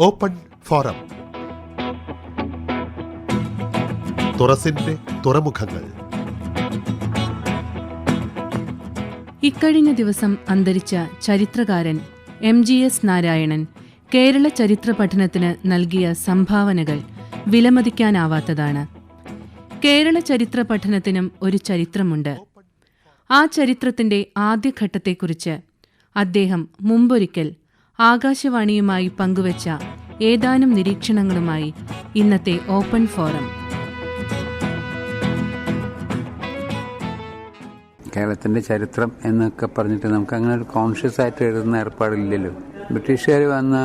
Open forum. തുറസിന്റെ തുറമുഖങ്ങൾ. ഇക്കഴിഞ്ഞ ദിവസം അന്തരിച്ച ചരിത്രകാരൻ M G S Narayanan Kerala ചരിത്ര പഠനത്തിന് നൽകിയ സംഭാവനകൾ വിലമതിക്കാനാവാത്തതാണ്. കേരള ചരിത്ര പഠനത്തിനും ഒരു ചരിത്രമുണ്ട്. ആ ചരിത്രത്തിന്റെ ആദ്യഘട്ടത്തെക്കുറിച്ച് അദ്ദേഹം മുമ്പൊരിക്കൽ ആകാശവാണിയുമായി പങ്കുവച്ച ഏതാനും നിരീക്ഷണങ്ങളുമായി ഇന്നത്തെ ഓപ്പൺ ഫോറം. കേരളത്തിന്റെ ചരിത്രം എന്നൊക്കെ പറഞ്ഞിട്ട് നമുക്ക് അങ്ങനെ ഒരു കോൺഷ്യസ് ആയിട്ട് എഴുതുന്ന ഏർപ്പാടില്ലല്ലോ. ബ്രിട്ടീഷുകാർ വന്ന്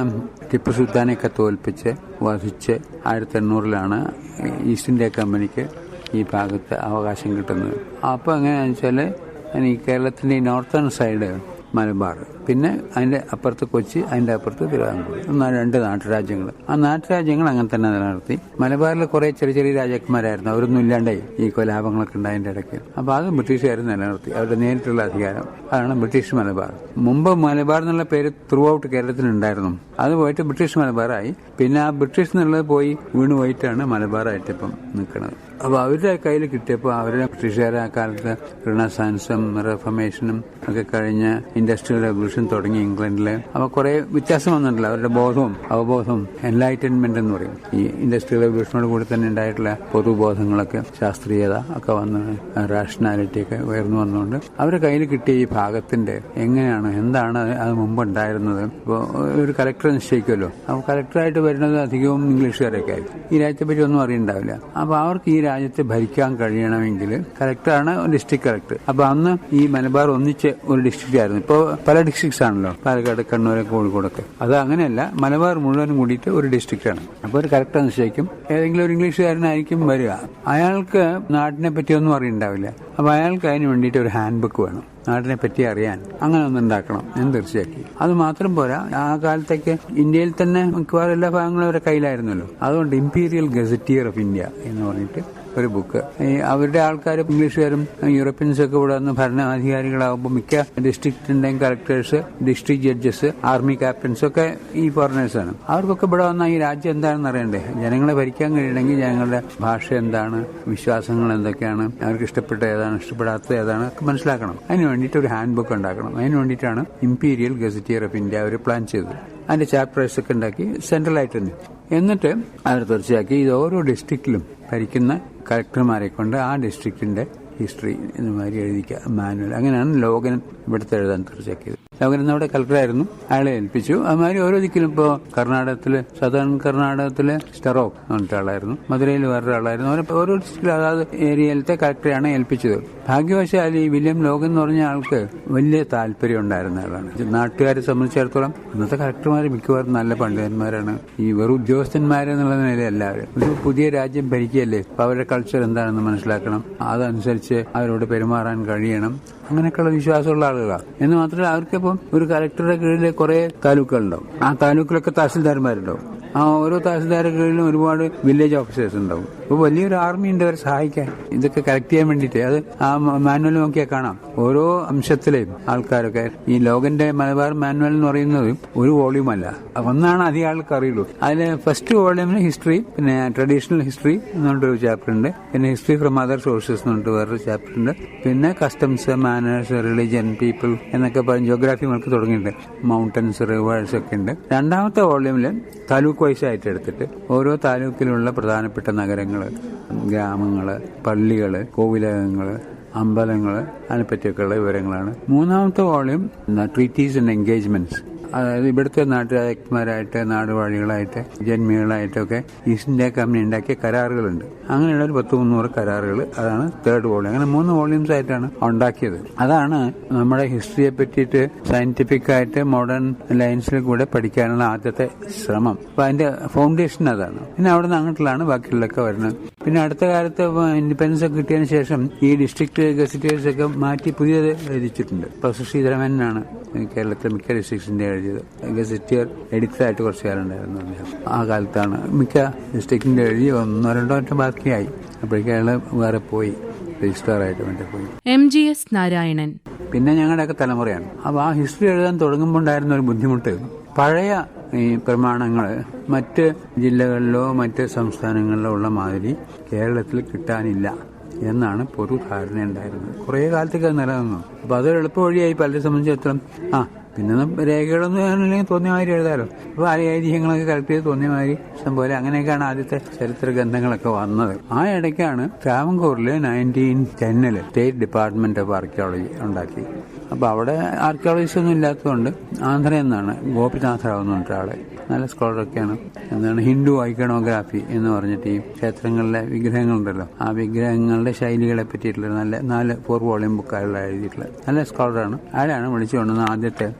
ടിപ്പു സുൽത്താനെയൊക്കെ തോൽപ്പിച്ച് വധിച്ച് ആയിരത്തി എണ്ണൂറിലാണ് ഈസ്റ്റ് ഇന്ത്യ കമ്പനിക്ക് ഈ ഭാഗത്ത് അവകാശം കിട്ടുന്നത്. അപ്പോൾ എങ്ങനെയാണെന്ന് വെച്ചാൽ ഈ കേരളത്തിന്റെ ഈ നോർത്തേൺ സൈഡ് മലബാർ. പിന്നെ അതിന്റെ അപ്പുറത്ത് കൊച്ചി അതിന്റെ അപ്പുറത്ത് തിരുവിതാംകൂർ. എന്നാൽ രണ്ട് നാട്ടുരാജ്യങ്ങൾ ആ നാട്ടുരാജ്യങ്ങൾ അങ്ങനെ തന്നെ നിലനിർത്തി. മലബാറിൽ കുറേ ചെറിയ ചെറിയ രാജാക്കന്മാരായിരുന്നു. അവരൊന്നും ഇല്ലാണ്ടായി ഈ കൊലാപങ്ങളൊക്കെ ഉണ്ടായതിന്റെ ഇടയ്ക്ക്. അപ്പോൾ അത് ബ്രിട്ടീഷുകാർ നിലനിർത്തി. അവരുടെ നേരിട്ടുള്ള അധികാരം. അതാണ് ബ്രിട്ടീഷ് മലബാർ. മുമ്പ് മലബാർ എന്നുള്ള പേര് ത്രൂ ഔട്ട് കേരളത്തിൽ ഉണ്ടായിരുന്നു. അത് പോയിട്ട് ബ്രിട്ടീഷ് മലബാറായി. പിന്നെ ആ ബ്രിട്ടീഷ് എന്നുള്ളത് പോയി വീണ് പോയിട്ടാണ് മലബാറായിട്ട് ഇപ്പം നിൽക്കുന്നത് അപ്പൊ അവരുടെ കയ്യിൽ കിട്ടിയപ്പോൾ അവരുടെ ബ്രിട്ടീഷുകാരെ ആ കാലത്ത് റിണസാൻസും റിഫർമേഷനും ഒക്കെ കഴിഞ്ഞ് ഇൻഡസ്ട്രിയൽ റെവല്യൂഷൻ തുടങ്ങി ഇംഗ്ലണ്ടിൽ അപ്പോൾ കുറേ വ്യത്യാസം വന്നിട്ടുണ്ടല്ലോ അവരുടെ ബോധവും അവബോധവും എൻലൈറ്റൻമെന്റ് എന്ന് പറയും. ഈ ഇൻഡസ്ട്രിയൽ റെവല്യൂഷനോട് കൂടി തന്നെ ഉണ്ടായിട്ടുള്ള പൊതുബോധങ്ങളൊക്കെ ശാസ്ത്രീയത ഒക്കെ വന്ന് റാഷണാലിറ്റി ഒക്കെ ഉയർന്നു വന്നുകൊണ്ട് അവരുടെ കയ്യിൽ കിട്ടിയ ഈ ഭാഗത്തിന്റെ എങ്ങനെയാണ് എന്താണ് അത് മുമ്പ് ഉണ്ടായിരുന്നത് ഇപ്പോൾ ഒരു കലക്ടർ നിശ്ചയിക്കുമല്ലോ. അപ്പോൾ കലക്ടറായിട്ട് വരുന്നത് അധികവും ഇംഗ്ലീഷുകാരൊക്കെ ആയിരിക്കും. ഈ രാജ്യത്തെ പറ്റി ഒന്നും അറിയണ്ടാവില്ല. അപ്പോൾ അവർക്ക് ഈ രാജ്യത്തെ ഭരിക്കാൻ കഴിയണമെങ്കിൽ കലക്ടറാണ് ഡിസ്ട്രിക്ട് കലക്ടർ അപ്പൊ അന്ന് ഈ മലബാർ ഒന്നിച്ച് ഒരു ഡിസ്ട്രിക്റ്റ് ആയിരുന്നു. ഇപ്പോൾ പല ഡിസ്ട്രിക്ട്സ് ആണല്ലോ. പാലക്കാട് കണ്ണൂർ കോഴിക്കോടൊക്കെ. അത് അങ്ങനെയല്ല. മലബാർ മുഴുവനും കൂടിയിട്ട് ഒരു ഡിസ്ട്രിക്റ്റ് ആണ്. അപ്പോൾ ഒരു കലക്ടർ നിശ്ചയിക്കും ഏതെങ്കിലും ഒരു ഇംഗ്ലീഷുകാരനായിരിക്കും വരിക. അയാൾക്ക് നാട്ടിനെ പറ്റിയൊന്നും അറിയണ്ടാവില്ല. അപ്പൊ അയാൾക്ക് അതിന് വേണ്ടിയിട്ട് ഒരു ഹാൻഡ് ബുക്ക് വേണം. നാടിനെ പറ്റി അറിയാൻ. അങ്ങനെ ഒന്ന് ഉണ്ടാക്കണം എന്ന് തീർച്ചയാക്കി. അത് മാത്രം പോരാ. ആ കാലത്തേക്ക് ഇന്ത്യയിൽ തന്നെ മിക്കവാറും എല്ലാ ഭാഗങ്ങളും അവരുടെ കയ്യിലായിരുന്നല്ലോ. അതുകൊണ്ട് ഇമ്പീരിയൽ ഗസറ്റിയർ ഓഫ് ഇന്ത്യ എന്ന് പറഞ്ഞിട്ട് ഒരു ബുക്ക് അവരുടെ ആൾക്കാർ ഇംഗ്ലീഷുകാരും യൂറോപ്യൻസും ഒക്കെ ഇവിടെ വന്ന് ഭരണാധികാരികളാകുമ്പോൾ മിക്ക ഡിസ്ട്രിക്റ്റിന്റെയും collectors district judges army captains ഒക്കെ ഈ ഫോറിനേഴ്സാണ് അവർക്കൊക്കെ ഇവിടെ വന്നാൽ ഈ രാജ്യം എന്താണെന്ന് അറിയണ്ടേ? ജനങ്ങളെ ഭരിക്കാൻ കഴിയണമെങ്കിൽ ജനങ്ങളുടെ ഭാഷ എന്താണ് വിശ്വാസങ്ങൾ എന്തൊക്കെയാണ് അവർക്ക് ഇഷ്ടപ്പെട്ട ഏതാണ് ഇഷ്ടപ്പെടാത്തത് ഏതാണ് മനസ്സിലാക്കണം. അതിന് വേണ്ടിയിട്ട് ഒരു ഹാൻഡ് ബുക്ക് ഉണ്ടാക്കണം. അതിന് വേണ്ടിയിട്ടാണ് ഇമ്പീരിയൽ ഗസറ്റിയർ ഓഫ് ഇന്ത്യ അവർ പ്ലാൻ ചെയ്തത്. അതിന്റെ ചാപ്റ്റേഴ്സ് ഒക്കെ ഉണ്ടാക്കി സെൻട്രൽ ആയിട്ട് തന്നെ. എന്നിട്ട് അവർ തീർച്ചയാക്കി ഇത് ഓരോ ഡിസ്ട്രിക്റ്റിലും ഭരിക്കുന്ന കളക്ടർമാരെ കൊണ്ട് ആ ഡിസ്ട്രിക്റ്റിന്റെ ഹിസ്റ്ററി എന്ന മാതിരി എഴുതിക്കുക മാനുവൽ അങ്ങനെയാണ് ലോകൻ ഇവിടുത്തെ എഴുതാൻ തീർച്ചയാക്കിയത് ലോകൻ എന്നവിടെ കലക്ടറായിരുന്നു അയാളെ ഏൽപ്പിച്ചു. അതുമാതിരി ഓരോ ദിക്കിലും ഇപ്പോൾ കർണാടകത്തിൽ സദേൺ കർണാടകത്തിലെ സ്റ്റെറോക്ക് എന്ന് പറഞ്ഞിട്ട് ആളായിരുന്നു മധുരയിൽ വേറൊരു ആളായിരുന്നു. അവരെ ഓരോ ഡിസ്ട്രിക്റ്റിലും അതാത് ഏരിയയിലത്തെ കലക്ടറെയാണ് ഏൽപ്പിച്ചത്. ഭാഗ്യവശാൽ ഈ വില്യം ലോകൻ എന്ന് പറഞ്ഞ ആൾക്ക് വലിയ താല്പര്യം ഉണ്ടായിരുന്ന ആളാണ്. നാട്ടുകാരെ സംബന്ധിച്ചിടത്തോളം ഇന്നത്തെ കലക്ടർമാർ മിക്കവാറും നല്ല പണ്ഡിതന്മാരാണ്. ഈ വെറും ഉദ്യോഗസ്ഥന്മാരെന്നുള്ള നിലയല്ല അവർ ഒരു പുതിയ രാജ്യം ഭരിക്കുകയല്ലേ? അപ്പൊ അവരുടെ കൾച്ചർ എന്താണെന്ന് മനസ്സിലാക്കണം. അതനുസരിച്ച് അവരോട് പെരുമാറാൻ കഴിയണം. അങ്ങനെയൊക്കെയുള്ള വിശ്വാസമുള്ള ആളുകളാണ് എന്ന് മാത്രമല്ല അവർക്കിപ്പം ഒരു കലക്ടറുടെ കീഴിൽ കുറെ താലൂക്കുകളുണ്ടാവും. ആ താലൂക്കിലൊക്കെ തഹസിൽദാർമാരുണ്ടാവും. ആ ഓരോ തഹസിൽദാരുടെ കീഴിലും ഒരുപാട് വില്ലേജ് ഓഫീസേഴ്സ് ഉണ്ടാവും. അപ്പോൾ വലിയൊരു ആർമി ഉണ്ട് അവരെ സഹായിക്കാൻ. ഇതൊക്കെ കറക്റ്റ് ചെയ്യാൻ വേണ്ടിട്ട് അത് ആ മാനുവൽ നോക്കിയാൽ കാണാം. ഓരോ അംശത്തിലെയും ആൾക്കാരൊക്കെ. ഈ ലോകന്റെ മലബാർ മാനുവൽ എന്ന് പറയുന്നത് ഒരു വോളിയൂം അല്ല. ഒന്നാണ് അധികം ആൾക്ക് അറിയുള്ളൂ. അതിൽ ഫസ്റ്റ് വോളിയൂമിന് ഹിസ്റ്ററി പിന്നെ ട്രഡീഷണൽ ഹിസ്റ്ററി എന്ന് പറഞ്ഞിട്ടൊരു ചാപ്റ്റർ ഉണ്ട്. പിന്നെ ഹിസ്റ്ററി ഫ്രം അതർ സോഴ്സസ് എന്ന് പറഞ്ഞിട്ട് വേറൊരു ചാപ്റ്റർ ഉണ്ട്. പിന്നെ കസ്റ്റംസ് മാനേഴ്സ് റിലിജൻ പീപ്പിൾ എന്നൊക്കെ പറഞ്ഞ് ജോഗ്രാഫി നമുക്ക് തുടങ്ങിയിട്ടുണ്ട്. മൗണ്ടൻസ് റിവേഴ്സ് ഒക്കെ ഉണ്ട്. രണ്ടാമത്തെ വോളിയൂമിൽ താലൂക്ക് വൈസ് ആയിട്ട് എടുത്തിട്ട് ഓരോ താലൂക്കിലുള്ള പ്രധാനപ്പെട്ട നഗരങ്ങൾ ഗ്രാമങ്ങൾ പള്ളികൾ കോവിലകങ്ങൾ അമ്പലങ്ങൾ അതിനെപ്പറ്റിയൊക്കെയുള്ള വിവരങ്ങളാണ്. മൂന്നാമത്തെ വോളിയം ട്രീറ്റീസ് ആൻഡ് എൻഗേജ്മെന്റ്സ് അതായത് ഇവിടുത്തെ നാട്ടുരാജന്മാരായിട്ട് നാടുവാഴികളായിട്ട് ജന്മികളായിട്ടൊക്കെ ഈസ്റ്റ് ഇന്ത്യ കമ്പനി ഉണ്ടാക്കിയ കരാറുകളുണ്ട്. അങ്ങനെയുള്ള ഒരു പത്ത് മുന്നൂറ് കരാറുകൾ അതാണ് തേർഡ് വോളിയം അങ്ങനെ മൂന്ന് വോളിയംസ് ആയിട്ടാണ് ഉണ്ടാക്കിയത്. അതാണ് നമ്മുടെ ഹിസ്റ്ററിയെ പറ്റിയിട്ട് സയന്റിഫിക് ആയിട്ട് മോഡേൺ ലൈൻസിൽ കൂടെ പഠിക്കാനുള്ള ആദ്യത്തെ ശ്രമം. അപ്പൊ അതിന്റെ ഫൗണ്ടേഷൻ അതാണ്. പിന്നെ അവിടെ നിന്ന് അങ്ങോട്ടുള്ളതാണ് ബാക്കിയുള്ളൊക്കെ വരുന്നത്. പിന്നെ അടുത്ത കാലത്ത് ഇൻഡിപെൻഡൻസ് ഒക്കെ കിട്ടിയതിന് ശേഷം ഈ ഡിസ്ട്രിക്ട് ഗസറ്റേഴ്സ് ഒക്കെ മാറ്റി പുതിയത് രചിച്ചിട്ടുണ്ട് പ്രൊഫസർ ശ്രീധരമേനാണ് കേരളത്തിലെ മിക്ക ഡിസ്ട്രിക്ട്സിന്റെ എഴുതിയത്. ഗസറ്റിയർ എഡിറ്ററായിട്ട് കുറച്ച് കാലം ഉണ്ടായിരുന്നു അദ്ദേഹം ആ കാലത്താണ് മിക്ക ഡിസ്ട്രിക്റ്റിന്റെ എഴുതി ഒന്നോ രണ്ടോ മറ്റോ ബാക്കിയായി. അപ്പോഴേക്കും അയാൾ വേറെ പോയി രജിസ്ട്രാറായിട്ട് വേണ്ടി പോയി. M G S Narayanan. പിന്നെ ഞങ്ങളുടെയൊക്കെ തലമുറയാണ്. അപ്പോൾ ആ ഹിസ്റ്ററി എഴുതാൻ തുടങ്ങുമ്പോൾ ഉണ്ടായിരുന്ന ഒരു ബുദ്ധിമുട്ട് പഴയ ഈ പ്രമാണങ്ങൾ മറ്റ് ജില്ലകളിലോ മറ്റ് സംസ്ഥാനങ്ങളിലോ ഉള്ള മാതിരി കേരളത്തിൽ കിട്ടാനില്ല എന്നാണ് പൊതു ധാരണ ഉണ്ടായിരുന്നത് കുറേ കാലത്തേക്ക് അത് നിലനിന്നു. അപ്പൊ അതൊരു എളുപ്പ വഴിയായി പലരെ സംബന്ധിച്ചിടത്തോളം ആ പിന്നെ രേഖകളൊന്നും ഞാനില്ലെങ്കിൽ തോന്നിയ മാതിരി എഴുതാലോ. അപ്പൊ ആ ഐതിഹ്യങ്ങളൊക്കെ കളക്ട് ചെയ്ത് തോന്നിയ മാതിരി ഇഷ്ടം പോലെ അങ്ങനെയൊക്കെയാണ് ആദ്യത്തെ ചരിത്ര ഗ്രന്ഥങ്ങളൊക്കെ വന്നത്. ആ ഇടയ്ക്കാണ് ട്രാവൻകൂറിൽ നയന്റീൻ ടെന്നിൽ സ്റ്റേറ്റ് ഡിപ്പാർട്ട്മെന്റ് ഓഫ് ആർക്കിയോളജി ഉണ്ടാക്കി. അപ്പൊ അവിടെ ആർക്കിയോളജിസ്റ്റ് ഒന്നും ഇല്ലാത്തതുകൊണ്ട് ആന്ധ്ര എന്നാണ് ഗോപിനാഥ റാവു എന്ന് പറഞ്ഞിട്ട് ആളെ നല്ല സ്കോളറൊക്കെയാണ്. എന്താണ് ഹിന്ദു ഐക്കണോഗ്രാഫി എന്ന് പറഞ്ഞിട്ട് ഈ ക്ഷേത്രങ്ങളിലെ വിഗ്രഹങ്ങളുണ്ടല്ലോ. ആ വിഗ്രഹങ്ങളുടെ ശൈലികളെ പറ്റിയിട്ടുള്ള നല്ല നാല് ഫോർ വോളിയം ബുക്കായുള്ള എഴുതിയിട്ടുള്ള നല്ല സ്കോളറാണ്. അയാളാണ് വിളിച്ചു കൊണ്ടുവന്ന ആദ്യത്തെ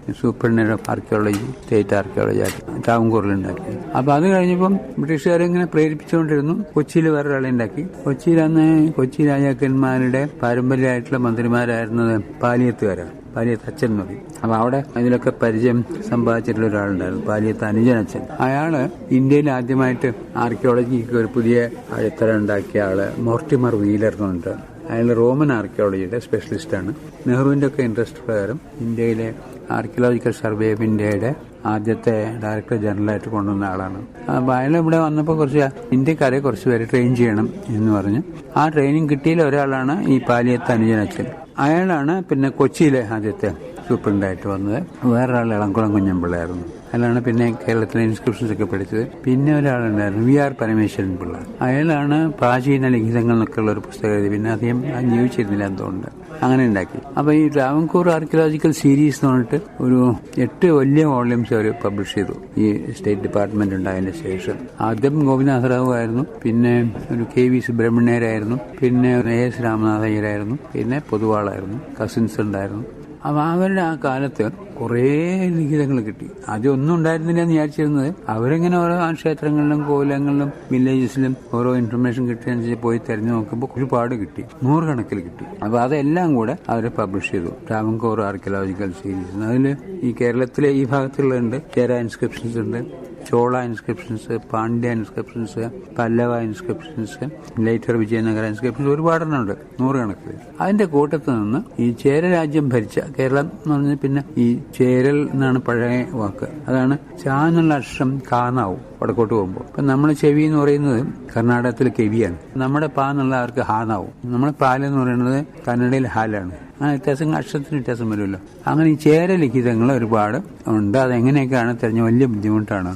ഓഫ് ആർക്കിയോളജി സ്റ്റേറ്റ് ആർക്കിയോളജി ആയിട്ട് ട്രാവൻകൂറിൽ ഉണ്ടാക്കി അപ്പൊ അത് കഴിഞ്ഞപ്പം ബ്രിട്ടീഷുകാരെ ഇങ്ങനെ പ്രേരിപ്പിച്ചുകൊണ്ടിരുന്നു. കൊച്ചിയിൽ വേറെ ഒരാളെ ഉണ്ടാക്കി. കൊച്ചിയിൽ അന്ന് കൊച്ചി രാജാക്കന്മാരുടെ പാരമ്പര്യമായിട്ടുള്ള മന്ത്രിമാരായിരുന്നത് പാലിയത്തുകാരാണ്. പാലിയത്ത് അച്ഛൻ പറയും അപ്പൊ അവിടെ ഇതിലൊക്കെ പരിചയം സമ്പാദിച്ചിട്ടുള്ള ഒരാളുണ്ടായിരുന്നു പാലിയത്ത് അനുജൻ അച്ഛൻ. അയാൾ ഇന്ത്യയിൽ ആദ്യമായിട്ട് ആർക്കിയോളജിക്ക് ഒരു പുതിയ അടിത്തറ ഉണ്ടാക്കിയ ആൾ മോർട്ടിമർ വീലർ എന്ന് പറഞ്ഞിട്ട് അയാൾ റോമൻ ആർക്കിയോളജിയുടെ സ്പെഷ്യലിസ്റ്റാണ് നെഹ്റുവിന്റെ ഒക്കെ ഇൻട്രസ്റ്റ് പ്രകാരം ഇന്ത്യയിലെ ആർക്കിയോളജിക്കൽ സർവേ ഓഫ് ഇന്ത്യയുടെ ആദ്യത്തെ ഡയറക്ടർ ജനറലായിട്ട് കൊണ്ടുവന്ന ആളാണ്. അപ്പൊ അയാൾ ഇവിടെ വന്നപ്പോൾ കുറച്ച് ഇന്ത്യക്കാരെ കുറച്ച് പേരെ ട്രെയിൻ ചെയ്യണം എന്ന് പറഞ്ഞ്. ആ ട്രെയിനിങ് കിട്ടിയില്ല ഒരാളാണ് ഈ പാലിയത്ത് അനുജനച്ഛൻ അയാളാണ് പിന്നെ കൊച്ചിയിലെ ആദ്യത്തെ സൂപ്രണ്ടായിട്ട് വന്നത്. വേറൊരാൾ ഇളംകുളം കുഞ്ഞമ്പിള്ളയായിരുന്നു. അയാളാണ് പിന്നെ കേരളത്തിലെ ഇൻസ്ക്രിപ്ഷൻസ് ഒക്കെ പഠിച്ചത്. പിന്നെ ഒരാളുണ്ടായിരുന്നു വി ആർ പരമേശ്വരൻ പിള്ള. അയാളാണ് പ്രാചീന ലിഖിതങ്ങൾ എന്നൊക്കെയുള്ള ഒരു പുസ്തകം എഴുതി. പിന്നെ അധികം ജീവിച്ചിരുന്നില്ല എന്തുകൊണ്ട് അങ്ങനെ ഉണ്ടാക്കി. അപ്പൊ ഈ ട്രാവൻകൂർ ആർക്കിയോളജിക്കൽ സീരീസ് എന്ന് പറഞ്ഞിട്ട് ഒരു എട്ട് വലിയ വോളിയംസ് അവർ പബ്ലിഷ് ചെയ്തു. ഈ സ്റ്റേറ്റ് ഡിപ്പാർട്ട്മെന്റ് ഉണ്ടായതിന്റെ ശേഷം. ആദ്യം ഗോപിനാഥറാവു ആയിരുന്നു. പിന്നെ ഒരു കെ വി സുബ്രഹ്മണ്യരായിരുന്നു. പിന്നെ എ എസ് രാമനാഥയ്യരായിരുന്നു പിന്നെ പൊതുവാളായിരുന്നു. കസിൻസ് ഉണ്ടായിരുന്നു. അപ്പൊ അവരുടെ ആ കാലത്ത് കുറേ ലിഖിതങ്ങൾ കിട്ടി. ആദ്യം ഒന്നും ഉണ്ടായിരുന്നില്ല എന്ന് വിചാരിച്ചിരുന്നത്. അവരിങ്ങനെ ഓരോ ക്ഷേത്രങ്ങളിലും കോലങ്ങളിലും വില്ലേജസിലും ഓരോ ഇൻഫർമേഷൻ കിട്ടിയനുസരിച്ച് പോയി തെരഞ്ഞു നോക്കുമ്പോൾ ഒരുപാട് കിട്ടി. നൂറുകണക്കിൽ കിട്ടി. അപ്പൊ അതെല്ലാം കൂടെ അവർ പബ്ലിഷ് ചെയ്തു. ട്രാവൻകോർ ആർക്കിയോളജിക്കൽ സീരീസ് അതിൽ ഈ കേരളത്തിലെ ഈ ഭാഗത്തുള്ളുണ്ട് കേര ഇൻസ്ക്രിപ്ഷൻസ് ഉണ്ട്. Chola inscriptions Pandya inscriptions Pallava inscriptions later Vijayanagara inscriptions ഒരുപാടെണ്ണമുണ്ട് നൂറുകണക്കിൽ അതിന്റെ കൂട്ടത്തിൽ നിന്ന് ഈ ചേര രാജ്യം ഭരിച്ച കേരളം എന്ന് പറഞ്ഞാൽ പിന്നെ ഈ ചേരൽ എന്നാണ് പഴയ വാക്ക്. അതാണ് ചാനുള്ള അക്ഷരം കാന്നാവും വടക്കോട്ട് പോകുമ്പോൾ. ഇപ്പൊ നമ്മൾ ചെവി എന്ന് പറയുന്നത് കർണാടകത്തിൽ കെവിയാണ്. നമ്മുടെ പാ എന്നുള്ള അവർക്ക് ഹാന്നാവും നമ്മുടെ പാൽ എന്ന് പറയുന്നത് കന്നഡയിൽ ഹാലാണ്. ആ വ്യത്യാസം അക്ഷരത്തിന് വ്യത്യാസം വരുമല്ലോ. അങ്ങനെ ഈ ചേര ലിഖിതങ്ങൾ ഒരുപാട് ഉണ്ട്. അതെങ്ങനെയൊക്കെയാണ് തിരഞ്ഞ വലിയ ബുദ്ധിമുട്ടാണ്.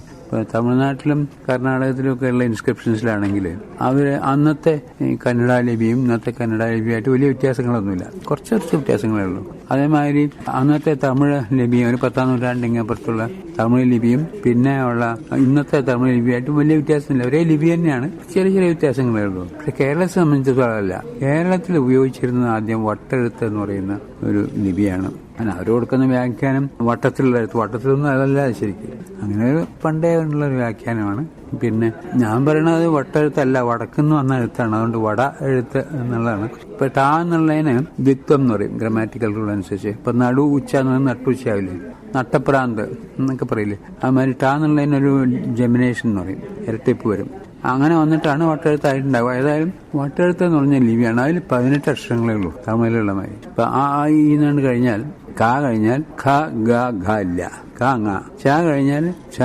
തമിഴ്നാട്ടിലും കർണാടകത്തിലും ഒക്കെ ഉള്ള ഇൻസ്ക്രിപ്ഷൻസിലാണെങ്കിൽ അവർ അന്നത്തെ കന്നഡ ലിപിയും ഇന്നത്തെ കന്നഡ ലിപിയായിട്ട് വലിയ വ്യത്യാസങ്ങളൊന്നുമില്ല. കുറച്ച് കുറച്ച് വ്യത്യാസങ്ങളേ ഉള്ളൂ. അതേമാതിരി അന്നത്തെ തമിഴ് ലിപിയും ഒരു പത്താം നൂറ്റാണ്ടിന് അപ്പുറത്തുള്ള തമിഴ് ലിപിയും പിന്നെ ഉള്ള ഇന്നത്തെ തമിഴ് ലിപിയായിട്ടും വലിയ വ്യത്യാസമില്ല. ഒരേ ലിപി തന്നെയാണ്. ചെറിയ ചെറിയ വ്യത്യാസങ്ങളേ ഉള്ളൂ. പക്ഷെ കേരളത്തെ സംബന്ധിച്ചിടത്തോളമല്ല കേരളത്തിൽ ഉപയോഗിച്ചിരുന്നത് ആദ്യം വട്ടെഴുത്ത് എന്ന് പറയുന്ന ഒരു ലിപിയാണ്. അങ്ങനെ അവർ കൊടുക്കുന്ന വ്യാഖ്യാനം വട്ടത്തിലുള്ള വട്ടത്തിലൊന്നും അതല്ല ശരിക്കും. അങ്ങനെ ഒരു പണ്ടേ ഉള്ള ഒരു വ്യാഖ്യാനമാണ് പിന്നെ ഞാൻ പറയണത് വട്ടെഴുത്തല്ല വടക്കെന്ന് വന്ന എഴുത്താണ്. അതുകൊണ്ട് വട എഴുത്ത് എന്നുള്ളതാണ്. ഇപ്പൊ ടാ എന്നുള്ളതിന് ദ്വിത്വം എന്ന് പറയും ഗ്രാമാറ്റിക്കൽ റൂൾ അനുസരിച്ച്. ഇപ്പൊ നടു ഉച്ച എന്ന് പറയുന്നത് നട്ടുച്ചയാവില്ലേ? നട്ടപ്രാന്ത് എന്നൊക്കെ പറയില്ലേ? അതുമാതിരി ടാ എന്നുള്ളതിനൊരു ജെമിനേഷൻ എന്ന് പറയും ഇരട്ടിപ്പ് വരും. അങ്ങനെ വന്നിട്ടാണ് വട്ടെഴുത്തായിട്ടുണ്ടാവുക. ഏതായാലും വട്ടെഴുത്ത് എന്ന് പറഞ്ഞ ലിപിയാണ് അതിൽ പതിനെട്ട് അക്ഷരങ്ങളേ ഉള്ളൂ തമിഴിലുള്ള മാതിരി. ഇപ്പൊ ആ ഈ കഴിഞ്ഞാൽ കാ കഴിഞ്ഞാൽ ഖ ഗ ഘ ഇല്ല. കാ ങ. ച കഴിഞ്ഞാൽ ഛ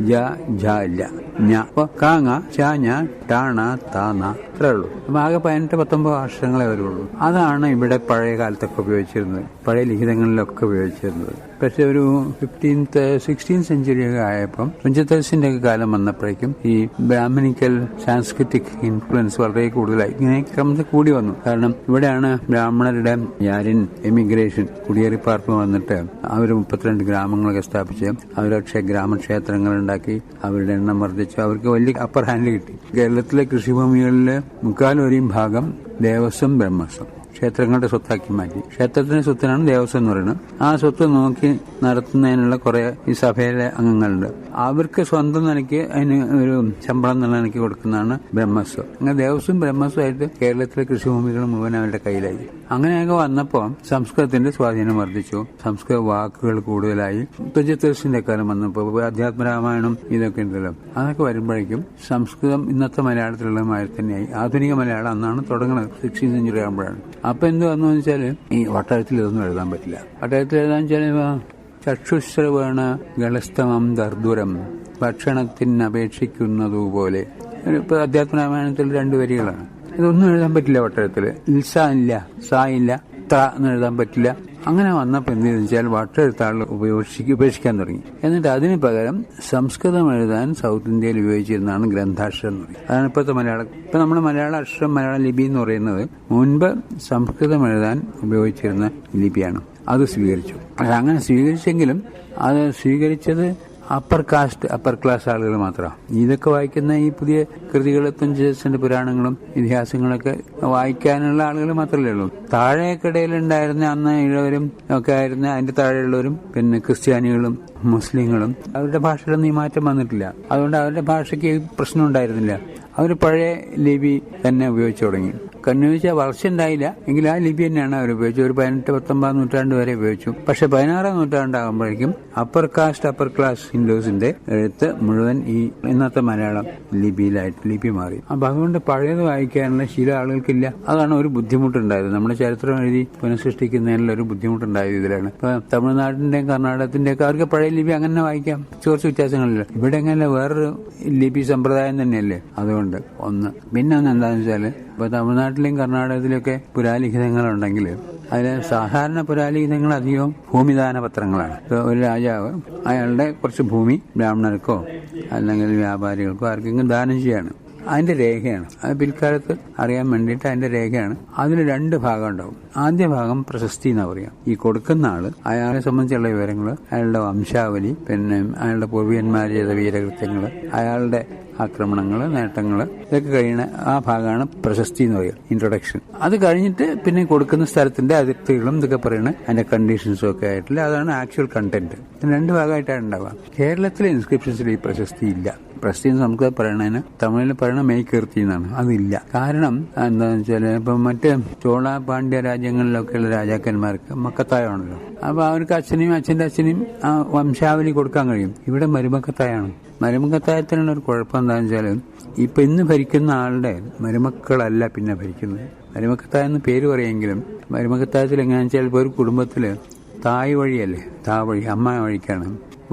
ജ ജ ഇല്ല ഞ. അപ്പൊ കാ ങ ച ഞ ടാണ താന ഇത്രേ ഉള്ളൂ. ആകെ പതിനെട്ട് പത്തൊമ്പത് അക്ഷരങ്ങളെ വരുള്ളൂ. അതാണ് ഇവിടെ പഴയ കാലത്തൊക്കെ ഉപയോഗിച്ചിരുന്നത്. പഴയ ലിഖിതങ്ങളിലൊക്കെ ഉപയോഗിച്ചിരുന്നത്. പക്ഷെ ഒരു ഫിഫ്റ്റീൻത്ത് സിക്സ്റ്റീൻ സെഞ്ചുറി ഒക്കെ ആയപ്പം തുഞ്ചത്തരസിന്റെ ഒക്കെ കാലം വന്നപ്പോഴേക്കും ഈ ബ്രാഹ്മണിക്കൽ സാംസ്കൃതിക് ഇൻഫ്ലുവൻസ് വളരെ കൂടുതലായി. ഇങ്ങനെ ക്രമത്തിൽ കൂടി വന്നു. കാരണം ഇവിടെയാണ് ബ്രാഹ്മണരുടെ യാരിൻ എമിഗ്രേഷൻ കുടിയേറിപ്പാർപ്പ് വന്നിട്ട് അവർ മുപ്പത്തിരണ്ട് ഗ്രാമങ്ങളൊക്കെ സ്ഥാപിച്ച് അവരൊക്കെ ഗ്രാമക്ഷേത്രങ്ങൾ ഉണ്ടാക്കി അവരുടെ എണ്ണം വർദ്ധിച്ചു. അവർക്ക് വലിയ അപ്പർ ഹാൻഡ് കിട്ടി. കേരളത്തിലെ കൃഷിഭൂമികളിലെ മുക്കാലൊരിയും ഭാഗം ദേവസ്വം ബ്രഹ്മസ്വം. ക്ഷേത്രങ്ങളുടെ സ്വത്താക്കി മാറ്റി. ക്ഷേത്രത്തിന്റെ സ്വത്തിനാണ് ദേവസ്വം എന്ന് പറയുന്നത്. ആ സ്വത്ത് നോക്കി നടത്തുന്നതിനുള്ള കുറെ ഈ സഭയിലെ അംഗങ്ങളുണ്ട്. അവർക്ക് സ്വന്തം നിലയ്ക്ക് അതിന് ഒരു ശമ്പളം എന്നുള്ള നിലയ്ക്ക് കൊടുക്കുന്നതാണ് ബ്രഹ്മസ്വം. അങ്ങനെ ദേവസ്വം ബ്രഹ്മസ്വമായിട്ട് കേരളത്തിലെ കൃഷിഭൂമികൾ മുഴുവൻ അവരുടെ കയ്യിലായി. അങ്ങനെയൊക്കെ വന്നപ്പോൾ സംസ്കൃതത്തിന്റെ സ്വാധീനം വർദ്ധിച്ചു. സംസ്കൃത വാക്കുകൾ കൂടുതലായി. തുജത്തരസിന്റെ കാലം വന്നപ്പോൾ അധ്യാത്മരാമായണം ഇതൊക്കെ ഉണ്ടല്ലോ. അതൊക്കെ വരുമ്പോഴേക്കും സംസ്കൃതം ഇന്നത്തെ മലയാളത്തിലുള്ള മാതിരി തന്നെയായി. ആധുനിക മലയാളം അന്നാണ് തുടങ്ങുന്നത്. സിക്സ്റ്റീൻ സെഞ്ചുറി ആകുമ്പോഴാണ്. അപ്പൊ എന്ത് വന്നു വെച്ചാൽ ഈ വട്ടാരത്തിൽ ഇതൊന്നും എഴുതാൻ പറ്റില്ല. വട്ടാരത്തിൽ എഴുതാൻ വെച്ചാൽ ചക്ഷുശ്രവണ ഗളസ്തമം ദർദുരം ഭക്ഷണത്തിന് അപേക്ഷിക്കുന്നതുപോലെ ഇപ്പൊ അധ്യാത്മരാമായണത്തിൽ രണ്ട് വരികളാണ്. ഇതൊന്നും എഴുതാൻ പറ്റില്ല വട്ടാരത്തിൽ ഇൽസ ഇല്ല സ ഇല്ല ത്ര എന്ന് എഴുതാൻ പറ്റില്ല. അങ്ങനെ വന്നപ്പോൾ എന്ത് ചെയ്തെന്ന് വെച്ചാൽ വട്ടെഴുത്താളുകൾ ഉപയോഗിച്ച് ഉപേക്ഷിക്കാൻ തുടങ്ങി. എന്നിട്ട് അതിന് പകരം സംസ്കൃതം എഴുതാൻ സൗത്ത് ഇന്ത്യയിൽ ഉപയോഗിച്ചിരുന്നതാണ് ഗ്രന്ഥാക്ഷരം എന്ന് പറയുന്നത് അതാണ് ഇപ്പോഴത്തെ മലയാളം. ഇപ്പൊ നമ്മൾ മലയാള അക്ഷരം മലയാള ലിപി എന്ന് പറയുന്നത് മുൻപ് സംസ്കൃതം എഴുതാൻ ഉപയോഗിച്ചിരുന്ന ലിപിയാണ്. അത് സ്വീകരിച്ചു. അങ്ങനെ സ്വീകരിച്ചെങ്കിലും അത് സ്വീകരിച്ചത് അപ്പർ കാസ്റ്റ് അപ്പർ ക്ലാസ് ആളുകൾ മാത്രമാണ് ഇതൊക്കെ വായിക്കുന്ന ഈ പുതിയ കൃതികൾ തുഞ്ചന്റെ പുരാണങ്ങളും ഇതിഹാസങ്ങളൊക്കെ വായിക്കാനുള്ള ആളുകൾ മാത്രമല്ലേ ഉള്ളൂ. താഴേക്കിടയിലുണ്ടായിരുന്ന അന്ന് ഇഴവരും ഒക്കെ ആയിരുന്ന അതിന്റെ താഴെയുള്ളവരും പിന്നെ ക്രിസ്ത്യാനികളും മുസ്ലിങ്ങളും അവരുടെ ഭാഷയിലൊന്നും ഈ മാറ്റം വന്നിട്ടില്ല. അതുകൊണ്ട് അവരുടെ ഭാഷയ്ക്ക് പ്രശ്നം ഉണ്ടായിരുന്നില്ല. അവർ പഴയ ലിപി തന്നെ ഉപയോഗിച്ചു തുടങ്ങി. കണ്ണുവെച്ചാൽ വളർച്ച ഉണ്ടായില്ല എങ്കിൽ ആ ലിപി തന്നെയാണ് അവർ ഉപയോഗിച്ചത്. ഒരു പതിനെട്ട് പത്തൊമ്പതാം നൂറ്റാണ്ട് വരെ ഉപയോഗിച്ചു. പക്ഷെ പതിനാറാം നൂറ്റാണ്ടാകുമ്പോഴേക്കും അപ്പർ കാസ്റ്റ് അപ്പർ ക്ലാസ് ഹിന്ദുസിന്റെ എഴുത്ത് മുഴുവൻ ഈ ഇന്നത്തെ മലയാളം ലിപിയിലായിട്ട് ലിപി മാറി. അപ്പൊ അതുകൊണ്ട് പഴയത് വായിക്കാനുള്ള ശീല ആളുകൾക്കില്ല. അതാണ് ഒരു ബുദ്ധിമുട്ടുണ്ടായത്. നമ്മുടെ ചരിത്രം എഴുതി പുനഃസൃഷ്ടിക്കുന്നതിനുള്ള ഒരു ബുദ്ധിമുട്ടുണ്ടായത് ഇതിലാണ്. ഇപ്പൊ തമിഴ്നാടിന്റെയും കർണാടകത്തിന്റെയും ഒക്കെ അവർക്ക് പഴയ ലിപി അങ്ങനെ വായിക്കാം. കുറച്ച് വ്യത്യാസങ്ങളില്ല. ഇവിടെ അങ്ങനെ വേറൊരു ലിപി സമ്പ്രദായം തന്നെയല്ലേ? അതുകൊണ്ട് ഒന്ന്. പിന്നെ ഒന്ന് എന്താണെന്ന് വെച്ചാൽ ഇപ്പൊ തമിഴ്നാട്ടിലെയും കർണാടകത്തിലൊക്കെ പുരാലിഖിതങ്ങളുണ്ടെങ്കിൽ അതിൽ സാധാരണ പുരാലിഖിതങ്ങൾ അധികവും ഭൂമിദാന പത്രങ്ങളാണ് ഒരു രാജാവ് അയാളുടെ കുറച്ച് ഭൂമി ബ്രാഹ്മണർക്കോ അല്ലെങ്കിൽ വ്യാപാരികൾക്കോ ആർക്കെങ്കിലും ദാനം ചെയ്യാണ്. അതിന്റെ രേഖയാണ്. അത് പിൽക്കാലത്ത് അറിയാൻ വേണ്ടിയിട്ട് അതിന്റെ രേഖയാണ്. അതിന് രണ്ട് ഭാഗം ഉണ്ടാവും. ആദ്യ ഭാഗം പ്രശസ്തി എന്ന് പറയാം. ഈ കൊടുക്കുന്ന ആൾ അയാളെ സംബന്ധിച്ചുള്ള വിവരങ്ങൾ അയാളുടെ വംശാവലി പിന്നെ അയാളുടെ പൂർവികന്മാർ ചെയ്ത വീരകൃത്യങ്ങൾ അയാളുടെ ആക്രമണങ്ങൾ നേട്ടങ്ങൾ ഇതൊക്കെ കഴിയണ ആ ഭാഗമാണ് പ്രശസ്തി എന്ന് പറയുക ഇൻട്രൊഡക്ഷൻ അത് കഴിഞ്ഞിട്ട് പിന്നെ കൊടുക്കുന്ന സ്ഥലത്തിന്റെ അതിർത്തികളും ഇതൊക്കെ പറയണ അതിന്റെ കണ്ടീഷൻസും ഒക്കെ ആയിട്ടില്ല അതാണ് ആക്ച്വൽ കണ്ടന്റ് രണ്ട് ഭാഗമായിട്ടാണ് ഉണ്ടാവുക. കേരളത്തിലെ ഇൻസ്ക്രിപ്ഷൻസിൽ ഈ പ്രശസ്തി ഇല്ല. പ്രശസ്തി നമുക്ക് സംസ്കൃതം പറയണതിന് തമിഴിൽ പറയണ മേയ്ക്കീർത്തി എന്നാണ് അതില്ല. കാരണം എന്താണെന്ന് വെച്ചാൽ ഇപ്പൊ മറ്റ് ചോള പാണ്ഡ്യ രാജ്യങ്ങളിലൊക്കെയുള്ള രാജാക്കന്മാർക്ക് മക്കത്തായമാണല്ലോ. അപ്പോൾ അവർക്ക് അച്ഛനെയും അച്ഛന്റെ അച്ഛനെയും ആ വംശാവലി കൊടുക്കാൻ കഴിയും. ഇവിടെ മരുമക്കത്തായാണ്. മരുമക്കത്തായത്തിനുള്ള ഒരു കുഴപ്പം എന്താണെന്ന് വെച്ചാൽ ഇപ്പൊ ഇന്ന് ഭരിക്കുന്ന ആളുടെ മരുമക്കളല്ല പിന്നെ ഭരിക്കുന്നത്. മരുമക്കത്തായ എന്ന് പേര് പറയുമെങ്കിലും മരുമക്കത്തായത്തിൽ എങ്ങനെയാണെന്ന് വെച്ചാൽ ഇപ്പൊ ഒരു കുടുംബത്തിൽ തായ് വഴിയല്ലേ? താ വഴി അമ്മ വഴിക്കാണ്.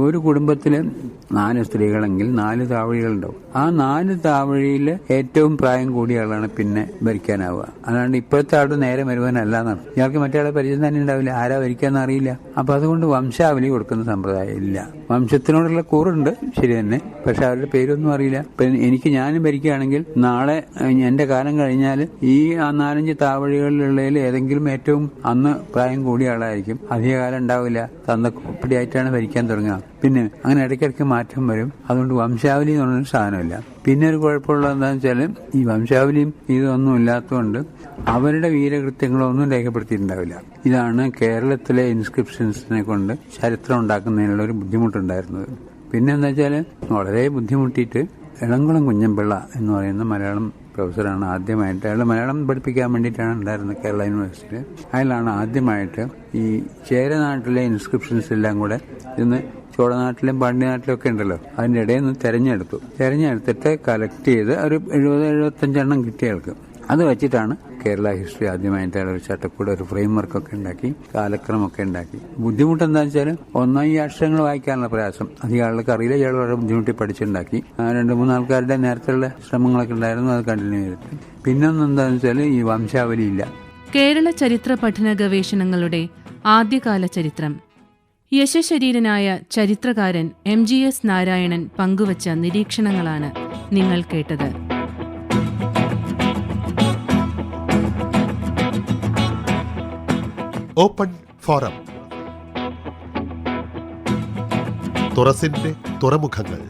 ഒരു കുടുംബത്തിൽ നാല് സ്ത്രീകളെങ്കിൽ നാല് താവഴികളുണ്ടാവും. ആ നാല് താവഴിയിൽ ഏറ്റവും പ്രായം കൂടിയ ആളാണ് പിന്നെ ഭരിക്കാനാവുക. അല്ലാണ്ട് ഇപ്പോഴത്തെ ആളുടെ നേരെ വരുവാനല്ല എന്നാണ് ഇയാൾക്ക് മറ്റേ പരിചയം തന്നെ ഉണ്ടാവില്ല. ആരാ ഭരിക്കാന്ന് അറിയില്ല. അപ്പൊ അതുകൊണ്ട് വംശാവലി കൊടുക്കുന്ന സമ്പ്രദായം ഇല്ല. വംശത്തിനോടുള്ള കൂറുണ്ട് ശരി തന്നെ. പക്ഷെ അവരുടെ പേരൊന്നും അറിയില്ല. എനിക്ക് ഞാനും ഭരിക്കുകയാണെങ്കിൽ നാളെ എന്റെ കാലം കഴിഞ്ഞാൽ ഈ നാലഞ്ച് താവഴികളിലുള്ളതിൽ ഏതെങ്കിലും ഏറ്റവും അന്ന് പ്രായം കൂടിയ ആളായിരിക്കും. അധികകാലം ഉണ്ടാവില്ല. തന്തക്കുപ്പിടിയായിട്ടാണ് ഭരിക്കാൻ തുടങ്ങുക. പിന്നെ അങ്ങനെ ഇടയ്ക്കിടയ്ക്ക് മാറ്റം വരും. അതുകൊണ്ട് വംശാവലി എന്ന് പറഞ്ഞൊരു സാധനമില്ല. പിന്നെ ഒരു കുഴപ്പമുള്ളത് എന്താണെന്ന് വെച്ചാൽ ഈ വംശാവലിയും ഇതൊന്നും ഇല്ലാത്തതുകൊണ്ട് അവരുടെ വീരകൃത്യങ്ങളൊന്നും രേഖപ്പെടുത്തിയിട്ടുണ്ടാവില്ല. ഇതാണ് കേരളത്തിലെ ഇൻസ്ക്രിപ്ഷൻസിനെ കൊണ്ട് ചരിത്രം ഉണ്ടാക്കുന്നതിനുള്ള ഒരു ബുദ്ധിമുട്ടുണ്ടായിരുന്നത്. പിന്നെ എന്താ വെച്ചാൽ വളരെ ബുദ്ധിമുട്ടിയിട്ട് ഇളംകുളം കുഞ്ഞമ്പിള്ള എന്ന് പറയുന്ന മലയാളം പ്രൊഫസറാണ് ആദ്യമായിട്ട്. അയാൾ മലയാളം പഠിപ്പിക്കാൻ വേണ്ടിയിട്ടാണ് ഉണ്ടായിരുന്നത് കേരള യൂണിവേഴ്സിറ്റിയിൽ. അയാളാണ് ആദ്യമായിട്ട് ഈ ചേരനാട്ടിലെ ഇൻസ്ക്രിപ്ഷൻസ് എല്ലാം കൂടെ ഇന്ന് ചോളനാട്ടിലും പാണ്ഡ്യനാട്ടിലും ഒക്കെ ഉണ്ടല്ലോ. അതിന്റെ ഇടയിൽ നിന്ന് തെരഞ്ഞെടുത്തു. തെരഞ്ഞെടുത്തിട്ട് കളക്ട് ചെയ്ത് ഒരു എഴുപത് എഴുപത്തഞ്ചെണ്ണം കിട്ടിയ ആൾക്ക്. അത് വെച്ചിട്ടാണ് കേരള ഹിസ്റ്ററി ആദ്യമായിട്ട് ഒരു ചട്ടക്കൂട് ഒരു ഫ്രെയിം വർക്ക് ഒക്കെ ഉണ്ടാക്കി കാലക്രമൊക്കെ ഉണ്ടാക്കി. ബുദ്ധിമുട്ട് എന്താണെന്ന് വെച്ചാൽ ഒന്നാം ഈ അക്ഷരങ്ങൾ വായിക്കാനുള്ള പ്രയാസം. അധികം ആൾക്ക് അറിയില്ല. ഇയാൾ വളരെ ബുദ്ധിമുട്ടി പഠിച്ചുണ്ടാക്കി. രണ്ട് മൂന്ന് ആൾക്കാരുടെ നേരത്തെയുള്ള ശ്രമങ്ങളൊക്കെ ഉണ്ടായിരുന്നു. അത് കണ്ടിന്യൂ ചെയ്തിട്ട്. പിന്നൊന്നും എന്താണെന്ന് വെച്ചാൽ ഈ വംശാവലി ഇല്ല കേരള ചരിത്ര പഠന ഗവേഷണങ്ങളുടെ ആദ്യകാല ചരിത്രം. യശശരീരനായ ചരിത്രകാരൻ എം ജി എസ് നാരായണൻ പങ്കുവച്ച നിരീക്ഷണങ്ങളാണ് നിങ്ങൾ കേട്ടത്. ഓപ്പൺ ഫോറം തുറസിന്റെ തുറമുഖങ്ങൾ.